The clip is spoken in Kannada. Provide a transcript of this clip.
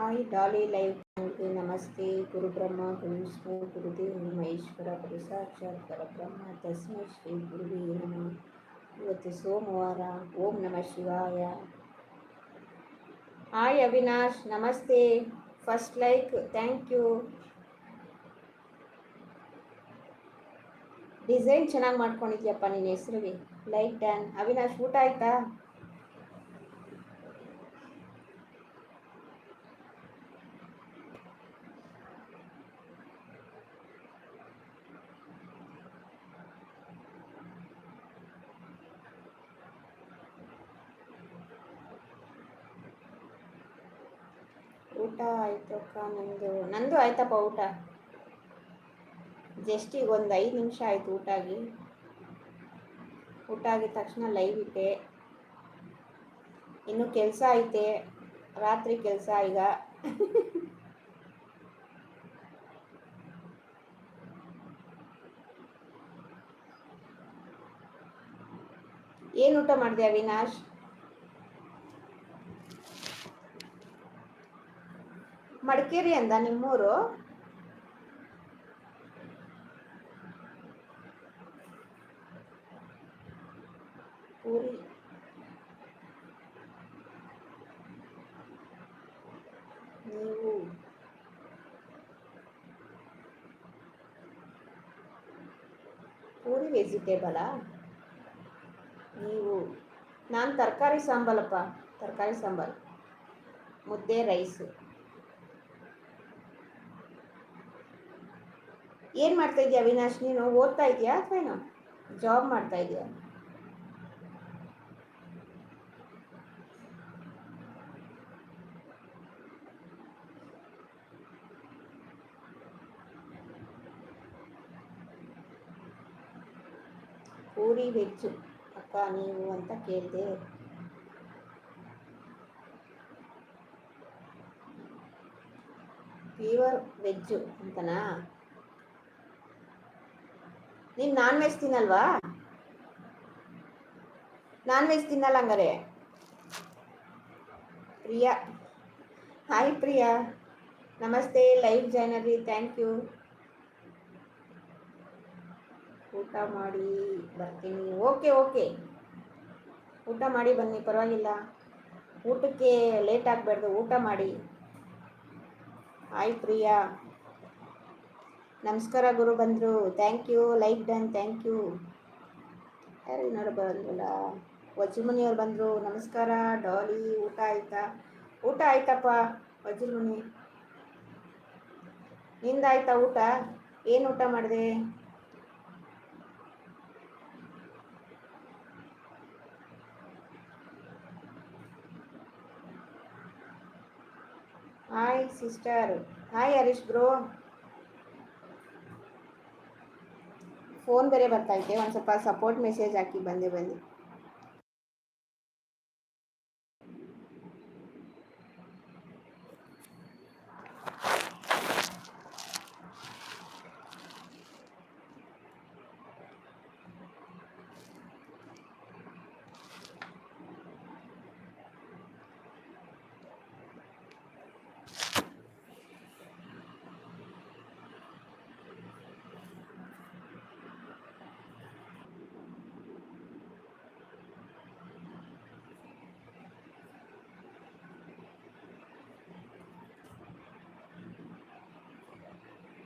ಹಾಯ್ ಡಾಲಿ ಲೈವ್ ಚಾನಲ್ಗೆ ನಮಸ್ತೆ ಗುರು ಬ್ರಹ್ಮ ಗುರು ವಿಷ್ಣು ಗುರುದೇವ್ ಮಹೇಶ್ವರ ಗುರು ಸಾಕ್ಷಾತ್ ಪರಬ್ರಹ್ಮ ತಸ್ಮೈ ಶ್ರೀ ಗುರುವೇ ನಮಃ ಇವತ್ತು ಸೋಮವಾರ ಓಂ ನಮಃ ಶಿವಾಯ ಹಾಯ್ ಅವಿನಾಶ್ ನಮಸ್ತೆ first like thank you design ಚೆನ್ನಾಗಿ ಮಾಡ್ಕೊಂಡಿದ್ಯಪ್ಪ ನಿನ್ನ ಹೆಸರಿಗೆ. ಲೈಕ್ ಡ್ಯಾನ್ ಅವಿನಾಶ್ ಊಟ ಆಯ್ತಾ? ಊಟ ಆಯ್ತು ಅಕ್ಕ ನಂದು. ನಂದು ಆಯ್ತಪ್ಪ ಊಟ. ಜಸ್ಟ್ ಈಗ ಒಂದು ಐದು ನಿಮಿಷ ಆಯ್ತು ಊಟ ಆಗಿ. ಊಟ ಆಗಿದ ತಕ್ಷಣ ಲೈವ್ ಇಟ್ಟೆ. ಇನ್ನು ಕೆಲಸ ಐತೆ. ರಾತ್ರಿ ಕೆಲಸ ಈಗ. ಏನು ಊಟ ಮಾಡಿದೆ ಅವಿನಾಶ್? ಮಡಿಕೇರಿ ಅಂದ ನಿಮ್ಮೂರು? ಪೂರಿ ನೀವು. ಪೂರಿ ವೆಜಿಟೇಬಲಾ ನೀವು. ನಾನು ತರಕಾರಿ ಸಾಂಬಾರಪ್ಪ, ತರಕಾರಿ ಸಾಂಬಾರು. ಮುದ್ದೆ ರೈಸು ಏನು ಮಾಡ್ತಾ ಇದೀಯ ಅವಿನಾಶ್? ನೀನು ಓದ್ತಾ ಇದೆಯಾ ಅಥವಾ ಏನು? ಜಾಬ್ ಮಾಡ್ತಾ ಇದೆಯಾ? ಪೂರಿ ವೆಜ್ಜು ಅಕ್ಕ, ನೀವು ಅಂತ ಕೇಳಿದೆ. ಫೀವರ್ ವೆಜ್ಜು ಅಂತನಾ? ನೀನು ನಾನ್ ವೆಜ್ ತಿನ್ನಲ್ವಾ? ನಾನ್ ವೆಜ್ ತಿನ್ನಲ್ಲ ಹಂಗಾರೆ. ಪ್ರಿಯಾ. ಹಾಯ್ ಪ್ರಿಯಾ. ನಮಸ್ತೆ ಲೈವ್ ಜಾಯ್ನರಿ ಥ್ಯಾಂಕ್ ಯು ಊಟ ಮಾಡಿ ಬರ್ತೀನಿ. ಓಕೆ ಓಕೆ ಊಟ ಮಾಡಿ ಬನ್ನಿ, ಪರವಾಗಿಲ್ಲ. ಊಟಕ್ಕೆ ಲೇಟ್ ಆಗಬಾರ್ದು. ಊಟ ಮಾಡಿ. ಹಾಯ್ ಪ್ರಿಯಾ. ನಮಸ್ಕಾರ ಗುರು ಬಂದರು. Thank you like done thank you ಯಾರು ಏನಾರು ಬಂದ್ರಲ್ಲ? ವಜ್ರಮುನಿಯವ್ರು ಬಂದರು. ನಮಸ್ಕಾರ. ಡಾಲಿ ಊಟ ಆಯ್ತಾ? ಊಟ ಆಯ್ತಪ್ಪ ವಜ್ರಮುನಿ. ನಿಂದಾಯ್ತಾ ಊಟ? ಏನು ಊಟ ಮಾಡಿದೆ? Hi sister hi Harish bro phone ಬೇರೆ ಬರ್ತಾ ಇದೆ ಒಂದು ಸ್ವಲ್ಪ ಸಪೋರ್ಟ್ ಮೆಸೇಜ್ ಹಾಕಿ ಬಂದೆ ಬಂದೆ